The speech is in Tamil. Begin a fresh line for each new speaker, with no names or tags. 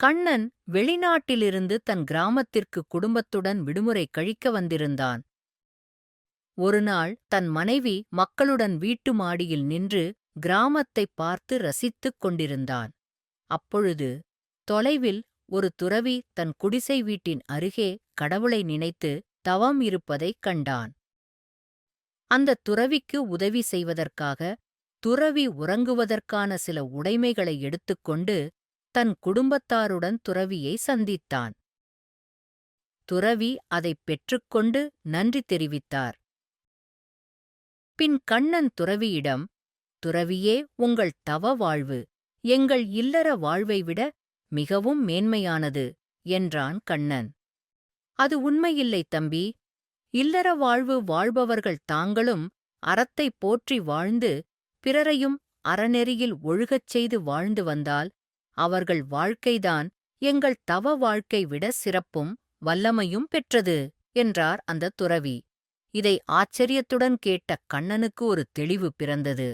கண்ணன் வெளிநாட்டிலிருந்து தன் கிராமத்திற்கு குடும்பத்துடன் விடுமுறை கழிக்க வந்திருந்தான். ஒருநாள் தன் மனைவி மக்களுடன் வீட்டு மாடியில் நின்று கிராமத்தைப் பார்த்து ரசித்துக் கொண்டிருந்தான். அப்பொழுது தொலைவில் ஒரு துறவி தன் குடிசை வீட்டின் அருகே கடவுளை நினைத்து தவம் இருப்பதைக் கண்டான். அந்த துறவிக்கு உதவி செய்வதற்காக துறவி உறங்குவதற்கான சில உடைமைகளை எடுத்துக்கொண்டு தன் குடும்பத்தாருடன் துறவியை சந்தித்தான். துறவி அதைப் பெற்றுக்கொண்டு நன்றி தெரிவித்தார். பின் கண்ணன் துறவியிடம் துறவியே உங்கள் தவ வாழ்வு எங்கள் இல்லற வாழ்வை விட மிகவும் மேன்மையானது என்றான் கண்ணன். அது உண்மையில்லை தம்பி. இல்லற வாழ்வு வாழ்பவர்கள் தாங்களும் அறத்தைப் போற்றி வாழ்ந்து பிறரையும் அறநெறியில் ஒழுகச் செய்து வாழ்ந்து வந்தால் அவர்கள் வாழ்க்கைதான் எங்கள் தவ வாழ்க்கை விட சிறப்பும் வல்லமையும் பெற்றது என்றார் அந்த துறவி. இதை ஆச்சரியத்துடன் கேட்ட கண்ணனுக்கு ஒரு தெளிவு பிறந்தது.